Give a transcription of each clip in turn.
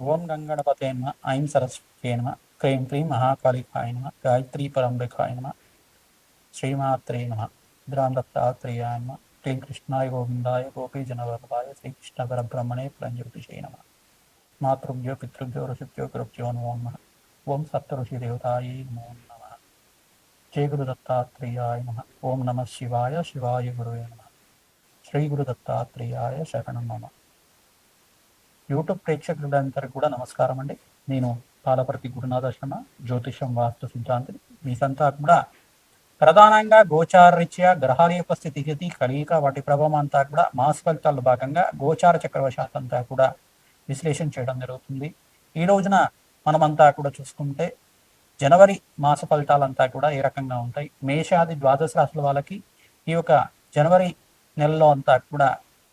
ఓం గంగణపతే నమ ఐం సరస్వతే నమ క్రీం క్రీం మహాకాళికాయ నమ గాయత్రీ పరంబికాయ నమ శ్రీమాత్రే నమ ద్రాందత్తాత్రేయాయ నమ క్లీం కృష్ణాయ గోవిందాయ గోపీజనవరదాయ శ్రీకృష్ణ పరబ్రహ్మణే ప్రంజృతిషే నమ. మాతృభ్యో పితృభ్యో ఋషిభ్యో గురుభ్యో నమో నమ. ఓం సప్త ఋషి దేవతాయే నమో నమ. జయ గురు దత్తాత్రేయాయ నమ. ఓం నమ శివాయ శివాయ గురువే నమ. శ్రీ గురు దత్తాత్రేయాయ శరణం నమ. యూట్యూబ్ ప్రేక్షకులందరికీ కూడా నమస్కారం అండి. నేను పాలపర్తి గురునాథ శర్మ జ్యోతిషం వాస్తు సిద్ధాంతిని. మీసంతా కూడా ప్రధానంగా గోచారరీత్యా గ్రహాల యొక్క స్థితిగతి కలిగిక వాటి ప్రభావం అంతా కూడా మాస ఫలితాల్లో భాగంగా గోచార చక్రవశాత్ అంతా కూడా విశ్లేషణ చేయడం జరుగుతుంది. ఈ రోజున మనమంతా కూడా చూసుకుంటే జనవరి మాస ఫలితాలంతా కూడా ఏ రకంగా ఉంటాయి? మేషాది ద్వాదశ రాశుల వాళ్ళకి ఈ యొక్క జనవరి నెలలో అంతా కూడా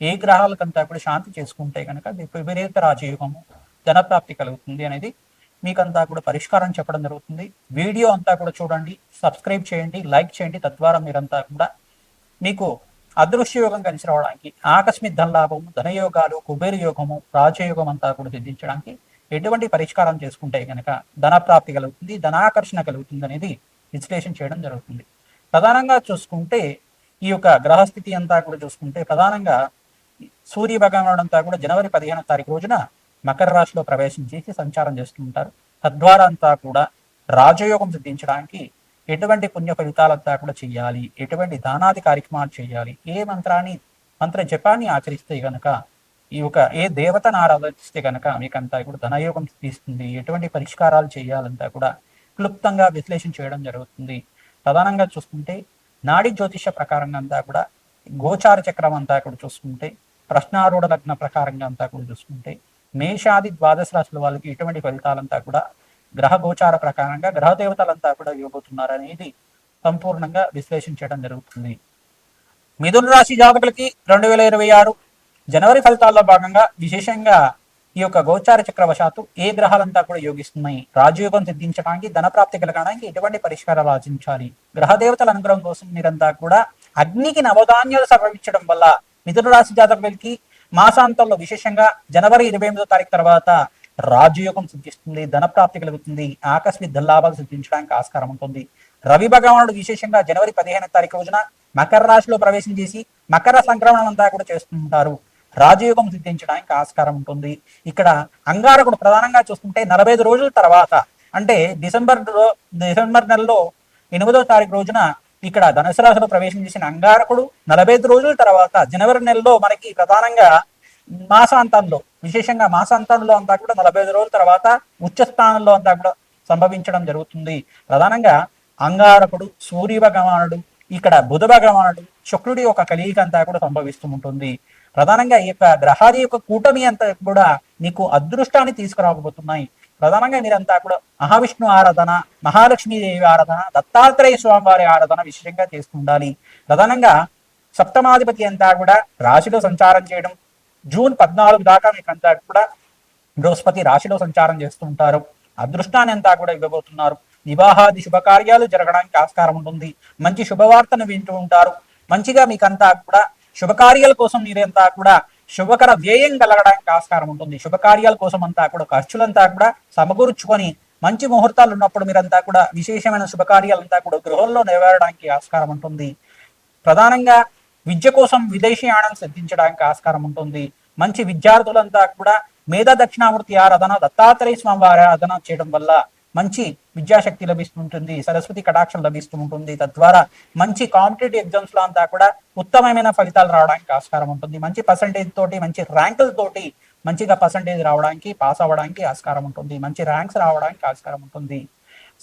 ఏ గ్రహాలకంతా కూడా శాంతి చేసుకుంటే కనుక విపరీత రాజయోగము ధనప్రాప్తి కలుగుతుంది అనేది మీకంతా కూడా పరిష్కారం చెప్పడం జరుగుతుంది. వీడియో అంతా కూడా చూడండి సబ్స్క్రైబ్ చేయండి లైక్ చేయండి. తద్వారా మీరంతా కూడా మీకు అదృశ్య యోగం కలిసి రావడానికి ఆకస్మిక ధనలాభము ధనయోగాలు కుబేర యోగము రాజయోగం అంతా కూడా సిద్ధించడానికి ఎటువంటి పరిష్కారం చేసుకుంటే కనుక ధనప్రాప్తి కలుగుతుంది ధనాకర్షణ కలుగుతుంది అనేది విశ్లేషణ చేయడం జరుగుతుంది. ప్రధానంగా చూసుకుంటే ఈ యొక్క గ్రహస్థితి అంతా కూడా చూసుకుంటే ప్రధానంగా సూర్య భగవానుడు అంతా కూడా జనవరి పదిహేనో తారీఖు రోజున మకర రాశిలో ప్రవేశం చేసి సంచారం చేస్తుంటారు తద్వారా అంతా కూడా రాజయోగం సిద్ధించడానికి ఎటువంటి పుణ్య ఫలితాలంతా కూడా చేయాలి. ఎటువంటి దానాది కార్యక్రమాలు చేయాలి. ఏ మంత్రాన్ని మంత్ర జపాన్ని ఆచరిస్తే గనక ఈ యొక్క ఏ దేవతను ఆరాధిస్తే గనక మీకంతా కూడా ధనయోగం సిద్ధిస్తుంది. ఎటువంటి పరిష్కారాలు చేయాలంతా కూడా క్లుప్తంగా విశ్లేషణ చేయడం జరుగుతుంది. ప్రధానంగా చూసుకుంటే నాడి జ్యోతిష ప్రకారంగా అంతా కూడా గోచార చక్రం అంతా కూడా చూసుకుంటే ప్రశ్నారూఢ లగ్న ప్రకారంగా అంతా కూడా చూసుకుంటే మేషాది ద్వాదశ రాశుల వాళ్ళకి ఎటువంటి ఫలితాలంతా కూడా గ్రహ గోచార ప్రకారంగా గ్రహ దేవతలంతా కూడా ఇవ్వబోతున్నారు అనేది సంపూర్ణంగా విశ్లేషణ చేయడం జరుగుతుంది. మిథున రాశి జాతకులకి రెండు వేల ఇరవై ఆరు జనవరి ఫలితాల్లో భాగంగా విశేషంగా ఈ యొక్క గోచార చక్రవశాత్తు ఏ గ్రహాలంతా కూడా యోగిస్తున్నాయి. రాజయోగం సిద్ధించడానికి ధనప్రాప్తి కలగడానికి ఎటువంటి పరిష్కారాలు ఆచించాలి గ్రహ దేవతల అనుగ్రహం కోసం మీరంతా కూడా అగ్నికి నవధాన్యాలు సమర్పించడం వల్ల మిథున రాశి జాతకులకి మాసాంతంలో విశేషంగా జనవరి ఇరవై ఎనిమిదో తారీఖు తర్వాత రాజయోగం సిద్ధిస్తుంది ధనప్రాప్తి కలుగుతుంది ఆకస్మిక లాభాలు సిద్ధించడానికి ఆస్కారం ఉంటుంది. రవి భగవానుడు విశేషంగా జనవరి పదిహేను తారీఖు రోజున మకర రాశిలో ప్రవేశం చేసి మకర సంక్రమణం అంతా కూడా చేస్తుంటారు. రాజయోగం సిద్ధించడానికి ఆస్కారం ఉంటుంది. ఇక్కడ అంగారకుడు ప్రధానంగా చూస్తుంటే నలభై ఐదు రోజుల తర్వాత అంటే డిసెంబర్ డిసెంబర్ నెలలో ఎనిమిదో తారీఖు రోజున ఇక్కడ ధనుసు రాశిలో ప్రవేశం చేసిన అంగారకుడు నలభై ఐదు రోజుల తర్వాత జనవరి నెలలో మనకి ప్రధానంగా మాసాంతంలో విశేషంగా మాసాంతంలో అంతా కూడా నలభై ఐదు రోజుల తర్వాత ఉచ్చ స్థానంలో అంతా కూడా సంభవించడం జరుగుతుంది. ప్రధానంగా అంగారకుడు సూర్య భగవానుడు ఇక్కడ బుధ భగవానుడు శుక్రుడి యొక్క కలియిక అంతా కూడా సంభవిస్తూ ఉంటుంది. ప్రధానంగా ఈ యొక్క గ్రహాది యొక్క కూటమి అంతా కూడా నీకు అదృష్టాన్ని తీసుకురాకపోతున్నాయి ప్రధానంగా మీరంతా కూడా మహావిష్ణు ఆరాధన మహాలక్ష్మీదేవి ఆరాధన దత్తాత్రేయ స్వామి వారి ఆరాధన విశేషంగా చేస్తుండాలి ప్రధానంగా సప్తమాధిపతి అంతా కూడా రాశిలో సంచారం చేయడం జూన్ పద్నాలుగు దాకా మీకు అంతా కూడా బృహస్పతి రాశిలో సంచారం చేస్తుంటారు అదృష్టాన్ని అంతా కూడా ఇవ్వబోతున్నారు. వివాహాది శుభకార్యాలు జరగడానికి ఆస్కారం ఉంటుంది. మంచి శుభవార్తను వింటూ ఉంటారు. మంచిగా మీకంతా కూడా శుభకార్యాల కోసం మీరంతా కూడా శుభకర వ్యయం కలగడానికి ఆస్కారం ఉంటుంది. శుభకార్యాల కోసం అంతా కూడా ఖర్చులంతా కూడా సమకూర్చుకొని మంచి ముహూర్తాలు ఉన్నప్పుడు మీరంతా కూడా విశేషమైన శుభకార్యాలంతా కూడా గృహంలో నెరవేరడానికి ఆస్కారం ఉంటుంది. ప్రధానంగా విద్య కోసం విదేశీయానం సిద్ధించడానికి ఆస్కారం ఉంటుంది. మంచి విద్యార్థులంతా కూడా మేధా దక్షిణామూర్తి ఆరాధన దత్తాత్రేయ స్వామి వారి ఆరాధన చేయడం వల్ల మంచి విద్యాశక్తి లభిస్తుంటుంది సరస్వతి కటాక్షం లభిస్తూ ఉంటుంది తద్వారా మంచి కాంపిటేటివ్ ఎగ్జామ్స్లో అంతా కూడా ఉత్తమమైన ఫలితాలు రావడానికి ఆస్కారం ఉంటుంది. మంచి పర్సంటేజ్ తోటి మంచి ర్యాంకుల తోటి మంచిగా పర్సంటేజ్ రావడానికి పాస్ అవ్వడానికి ఆస్కారం ఉంటుంది. మంచి ర్యాంక్స్ రావడానికి ఆస్కారం ఉంటుంది.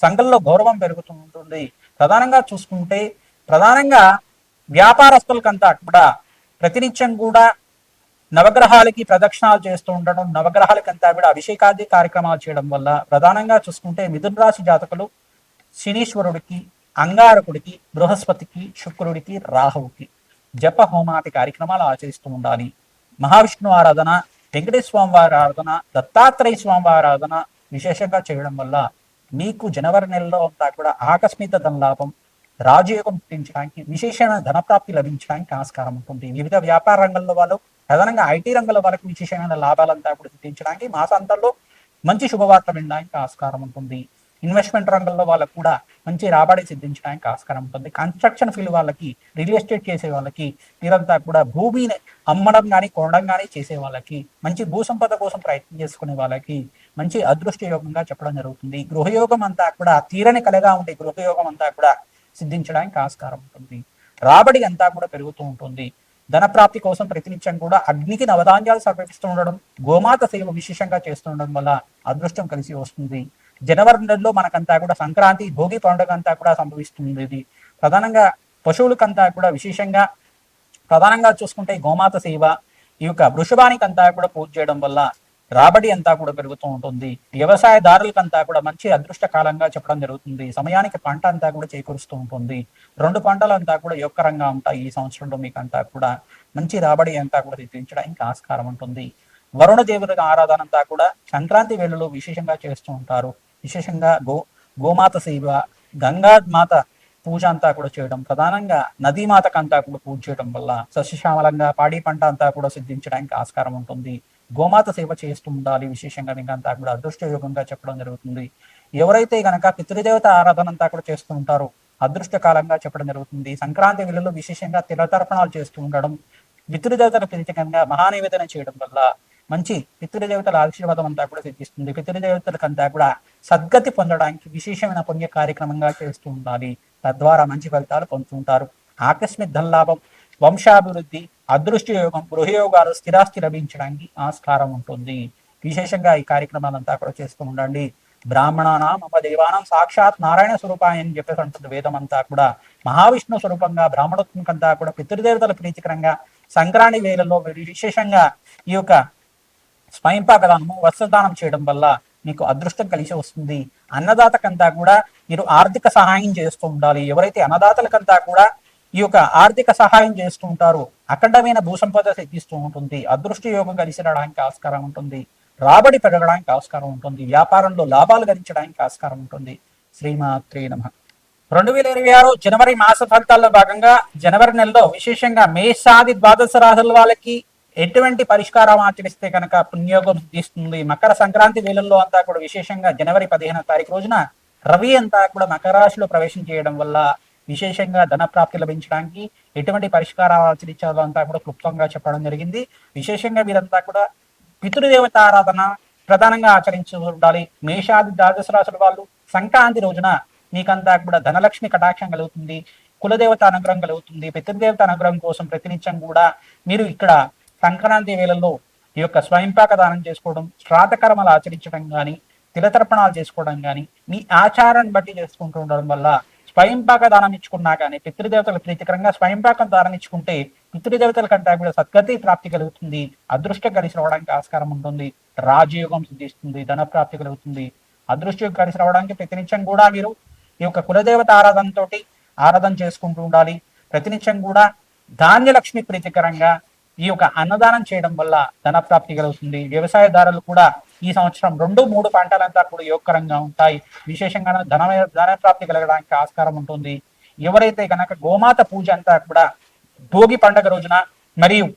సంఘంలో గౌరవం పెరుగుతూ ఉంటుంది ప్రధానంగా చూసుకుంటే ప్రధానంగా వ్యాపారస్తులకంతా కూడా ప్రతినిత్యం కూడా నవగ్రహాలకి ప్రదక్షిణాలు చేస్తూ ఉండడం నవగ్రహాలకంతా కూడా అభిషేకాది కార్యక్రమాలు చేయడం వల్ల ప్రధానంగా చూసుకుంటే మిథున రాశి జాతకులు శనీశ్వరుడికి అంగారకుడికి బృహస్పతికి శుక్రుడికి రాహువుకి జప హోమాది కార్యక్రమాలు ఆచరిస్తూ ఉండాలి. మహావిష్ణు ఆరాధన వెంకటేశ్వర స్వామి వారి ఆరాధన దత్తాత్రేయ స్వామి వారి ఆరాధన విశేషంగా చేయడం వల్ల మీకు జనవరి నెలలో అంతా కూడా ఆకస్మిక ధన లాభం రాజయోగం పుట్టించడానికి విశేషమైన ధనప్రాప్తి లభించడానికి ఆస్కారం ఉంటుంది. వివిధ వ్యాపార రంగంలో వాళ్ళు ప్రధానంగా ఐటీ రంగంలో వాళ్ళకి విశేషమైన లాభాలంతా కూడా సిద్ధించడానికి మాసాంతంలో మంచి శుభవార్త వినడానికి ఆస్కారం ఉంటుంది. ఇన్వెస్ట్మెంట్ రంగంలో వాళ్ళకు కూడా మంచి రాబడి సిద్ధించడానికి ఆస్కారం ఉంటుంది. కన్స్ట్రక్షన్ ఫీల్డ్ వాళ్ళకి రియల్ ఎస్టేట్ చేసే వాళ్ళకి మీరంతా కూడా భూమిని అమ్మడం కానీ కొనడం కానీ చేసే వాళ్ళకి మంచి భూ సంపద కోసం ప్రయత్నం చేసుకునే వాళ్ళకి మంచి అదృష్ట యోగంగా చెప్పడం జరుగుతుంది. గృహయోగం అంతా కూడా తీరని కలగా ఉండే గృహయోగం అంతా కూడా సిద్ధించడానికి ఆస్కారం ఉంటుంది. రాబడి అంతా కూడా పెరుగుతూ ఉంటుంది. ధనప్రాప్తి కోసం ప్రతినిత్యం కూడా అగ్నికి నవధాన్యాలు సమర్పిస్తూ ఉండడం గోమాత సేవ విశేషంగా చేస్తూ ఉండడం వల్ల అదృష్టం కలిసి వస్తుంది. జనవరి నెలలో మనకంతా కూడా సంక్రాంతి భోగి పండుగ అంతా కూడా సంభవిస్తుంది ఇది ప్రధానంగా పశువులకంతా కూడా విశేషంగా ప్రధానంగా చూసుకుంటే గోమాత సేవ ఈ యొక్క వృషభానికి అంతా కూడా పూజ చేయడం వల్ల రాబడి అంతా కూడా పెరుగుతూ ఉంటుంది. వ్యవసాయదారులకంతా కూడా మంచి అదృష్ట కాలంగా చెప్పడం జరుగుతుంది. సమయానికి పంట అంతా కూడా చేకూరుస్తూ ఉంటుంది. రెండు పంటలు అంతా కూడా యొక్కరంగా ఉంటాయి ఈ సంవత్సరంలో మీకు అంతా కూడా. మంచి రాబడి అంతా కూడా సిద్ధించడానికి ఆస్కారం ఉంటుంది. వరుణ దేవుడి ఆరాధన అంతా కూడా సంక్రాంతి వేళలో విశేషంగా చేస్తూ ఉంటారు. విశేషంగా గో గోమాత సేవ గంగా మాత పూజ అంతా కూడా చేయడం ప్రధానంగా నదీమాతకంతా కూడా పూజ చేయడం వల్ల సస్యశ్యామలంగా పాడి పంట అంతా కూడా సిద్ధించడానికి ఆస్కారం ఉంటుంది. గోమాత సేవ చేస్తూ ఉండాలి. విశేషంగా మీకు అంతా కూడా అదృష్ట యోగంగా చెప్పడం జరుగుతుంది. ఎవరైతే గనక పితృదేవత ఆరాధన అంతా కూడా చేస్తూ ఉంటారో అదృష్ట కాలంగా చెప్పడం జరుగుతుంది. సంక్రాంతి వేళలో విశేషంగా తిలతర్పణాలు చేస్తూ ఉండడం పితృదేవతల ప్రత్యేకంగా మహానివేదన చేయడం వల్ల మంచి పితృదేవతల ఆశీర్వాదం అంతా కూడా సిద్ధిస్తుంది. పితృదేవతలకంతా కూడా సద్గతి పొందడానికి విశేషమైన పుణ్య కార్యక్రమంగా చేస్తూ ఉండాలి. తద్వారా మంచి ఫలితాలు పొందుతుంటారు ఆకస్మిక ధనలాభం వంశాభివృద్ధి అదృష్ట యోగం గృహయోగాలు స్థిరాస్తి లభించడానికి ఆస్కారం ఉంటుంది. విశేషంగా ఈ కార్యక్రమాలంతా కూడా చేస్తూ ఉండండి. బ్రాహ్మణానాం మమ దేవానం సాక్షాత్ నారాయణ స్వరూపాయ అని చెప్పేసి ఉంటుంది వేదం అంతా కూడా. మహావిష్ణు స్వరూపంగా బ్రాహ్మణత్వంకంతా కూడా పితృదేవతల ప్రీతికరంగా సంక్రాంతి వేళల్లో విశేషంగా ఈ యొక్క స్వయంపాకదానము వస్త్రదానం చేయడం వల్ల మీకు అదృష్టం కలిసి వస్తుంది. అన్నదాతకంతా కూడా మీరు ఆర్థిక సహాయం చేస్తూ ఉండాలి. ఎవరైతే అన్నదాతలకంతా కూడా ఈ యొక్క ఆర్థిక సహాయం చేస్తూ ఉంటారో అఖండమైన భూసంపద సిద్ధిస్తూ ఉంటుంది. అదృష్ట యోగం కలిసి రావడానికి ఆస్కారం ఉంటుంది. రాబడి పెరగడానికి ఆస్కారం ఉంటుంది. వ్యాపారంలో లాభాలు గడించడానికి ఆస్కారం ఉంటుంది. శ్రీమాత్రే నమ. రెండు వేల ఇరవై ఆరు జనవరి మాస ఫలితాల్లో భాగంగా జనవరి నెలలో విశేషంగా మేషాది ద్వాదశ రాశుల వాళ్ళకి ఎటువంటి పరిష్కారం ఆచరిస్తే కనుక పుణ్యోగం సిద్ధిస్తుంది. మకర సంక్రాంతి వేళల్లో అంతా కూడా విశేషంగా జనవరి పదిహేనో తారీఖు రోజున రవి అంతా కూడా మకర రాశిలో ప్రవేశం చేయడం వల్ల విశేషంగా ధన ప్రాప్తి లభించడానికి ఎటువంటి పరిష్కారాలు ఆచరించాలో అంతా కూడా క్లుప్తంగా చెప్పడం జరిగింది. విశేషంగా వీరంతా కూడా పితృదేవత ఆరాధన ప్రధానంగా ఆచరించి ఉండాలి. మేషాది ద్వాదశ రాశుల వాళ్ళు సంక్రాంతి రోజున మీకంతా కూడా ధనలక్ష్మి కటాక్షం కలుగుతుంది. కులదేవత అనుగ్రహం కలుగుతుంది. పితృదేవత అనుగ్రహం కోసం ప్రతినిత్యం కూడా మీరు ఇక్కడ సంక్రాంతి వేళల్లో ఈ యొక్క స్వయంపాక దానం చేసుకోవడం శ్రాద్ధకర్మలు ఆచరించడం కానీ తిలతర్పణాలు చేసుకోవడం కానీ మీ ఆచారాన్ని బట్టి చేసుకుంటూ ఉండడం వల్ల స్వయంపాక దానం ఇచ్చుకున్నా కానీ పితృదేవతలు ప్రీతికరంగా స్వయంపాకం దానం ఇచ్చుకుంటే పితృదేవతల కంటే కూడా సద్గతి ప్రాప్తి కలుగుతుంది. అదృష్టం కలిసి రావడానికి ఆస్కారం ఉంటుంది. రాజయోగం సిద్ధిస్తుంది ధన ప్రాప్తి కలుగుతుంది. అదృష్టం కలిసి రావడానికి ప్రతినిత్యం కూడా మీరు ఈ యొక్క కులదేవత ఆరాధనతో ఆరాధన చేసుకుంటూ ఉండాలి. ప్రతినిత్యం కూడా ధాన్యలక్ష్మి ప్రీతికరంగా ఈ యొక్క అన్నదానం చేయడం వల్ల ధన ప్రాప్తి కలుగుతుంది. వ్యవసాయదారులు కూడా ఈ సంవత్సరం రెండు మూడు పంటలంతా కూడా యోగకరంగా ఉంటాయి. విశేషంగా ధన ధన ప్రాప్తి కలగడానికి ఆస్కారం ఉంటుంది. ఎవరైతే కనుక గోమాత పూజ అంతా కూడా భోగి పండగ రోజున మరియు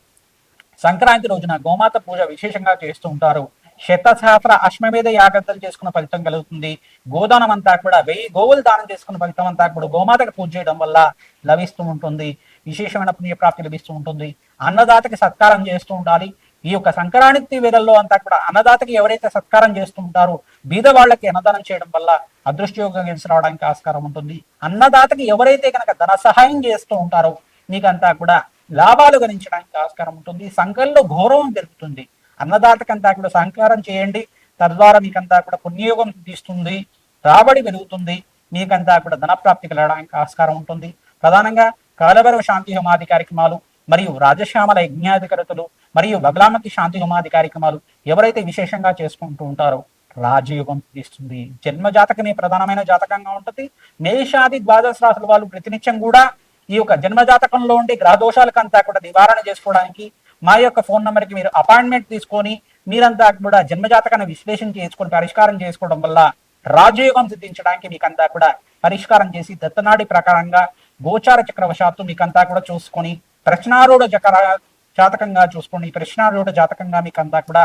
సంక్రాంతి రోజున గోమాత పూజ విశేషంగా చేస్తూ ఉంటారు. శతసహస్ర అశ్వమేధ యాగంతలు చేసుకున్న ఫలితం కలుగుతుంది. గోదానం అంతా కూడా వెయ్యి గోవులు దానం చేసుకున్న ఫలితం అంతా కూడా గోమాతకు పూజ చేయడం వల్ల లభిస్తూ ఉంటుంది. విశేషమైన పుణ్యప్రాప్తి లభిస్తూ ఉంటుంది. అన్నదాతకి సత్కారం చేస్తూ ఉండాలి. ఈ యొక్క సంక్రాంతి వేళల్లో అంతా కూడా అన్నదాతకి ఎవరైతే సత్కారం చేస్తూ ఉంటారో బీద వాళ్ళకి అన్నదానం చేయడం వల్ల అదృష్టయోగం కలిసి రావడానికి ఆస్కారం ఉంటుంది. అన్నదాతకి ఎవరైతే కనుక ధన సహాయం చేస్తూ ఉంటారో నీకంతా కూడా లాభాలు గణించడానికి ఆస్కారం ఉంటుంది. సంఘంలో గౌరవం పెరుగుతుంది. అన్నదాతకంతా కూడా సహకారం చేయండి. తద్వారా మీకంతా కూడా పుణ్యయోగం తీస్తుంది. రాబడి పెరుగుతుంది. మీకంతా కూడా ధనప్రాప్తి కలగడానికి ఆస్కారం ఉంటుంది. ప్రధానంగా కాలభైరవ శాంతి హోమాది కార్యక్రమాలు మరియు రాజశ్యామల యజ్ఞాధికరతలు మరియు బగలామతి శాంతి హోమాది కార్యక్రమాలు ఎవరైతే విశేషంగా చేసుకుంటూ ఉంటారో రాజయోగం ఇస్తుంది జన్మ జాతకమే ప్రధానమైన జాతకంగా ఉంటుంది. మేషాది ద్వాదశ రాశుల వాళ్ళు ప్రతినిత్యం కూడా ఈ యొక్క జన్మ జాతకంలో ఉండే గ్రహ దోషాలకంతా కూడా నివారణ చేసుకోవడానికి మా యొక్క ఫోన్కి మీరు అపాయింట్మెంట్ తీసుకొని మీరంతా కూడా జన్మజాతకాన్ని విశ్లేషణ చేసుకొని పరిష్కారం చేసుకోవడం వల్ల రాజయోగం సిద్ధించడానికి మీకంతా కూడా పరిష్కారం చేసి దత్తనాడి ప్రకారంగా గోచార చక్రవశాత్తు మీకంతా కూడా చూసుకొని ప్రశ్నారూఢ చక్ర జాతకంగా చూసుకోండి. చూసుకొని ప్రశ్నారూఢ జాతకంగా మీకంతా కూడా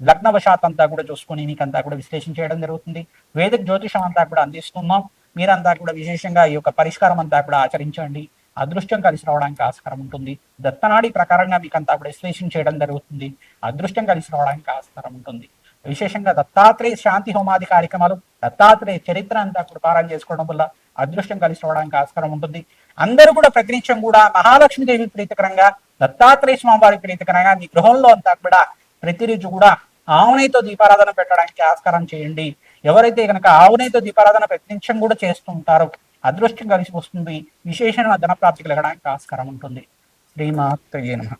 లగ్నవశాత్ అంతా కూడా చూసుకొని మీకంతా కూడా విశ్లేషణ చేయడం జరుగుతుంది. వేదిక జ్యోతిషం అంతా కూడా అందిస్తున్నాం. మీరంతా కూడా విశేషంగా ఈ యొక్క పరిష్కారం అంతా కూడా ఆచరించండి. అదృష్టం కలిసి రావడానికి ఆస్కారం ఉంటుంది. దత్తనాడి ప్రకారంగా మీకు అంతా కూడా విశ్లేషణ చేయడం జరుగుతుంది. అదృష్టం కలిసి రావడానికి ఆస్కారం ఉంటుంది. విశేషంగా దత్తాత్రేయ శాంతి హోమాది కార్యక్రమాలు దత్తాత్రేయ చరిత్ర అంతా కూడా పారాయణ చేసుకోవడం వల్ల అదృష్టం కలిసి రావడానికి ఆస్కారం ఉంటుంది. అందరూ కూడా ప్రతినిత్యం కూడా మహాలక్ష్మీదేవి ప్రీతికరంగా దత్తాత్రేయ స్వామివారి ప్రీతికరంగా మీ గృహంలో అంతా కూడా ప్రతిరోజు కూడా ఆవునైతో దీపారాధన పెట్టడానికి ఆస్కారం చేయండి. ఎవరైతే కనుక ఆవునైతో దీపారాధన ప్రతినిత్యం కూడా చేస్తూ ఉంటారో అదృష్టం కలిసి వస్తుంది. విశేషమైన ధనప్రాప్తి కలగడానికి ఆస్కారం ఉంటుంది. శ్రీమాత్రే నమః.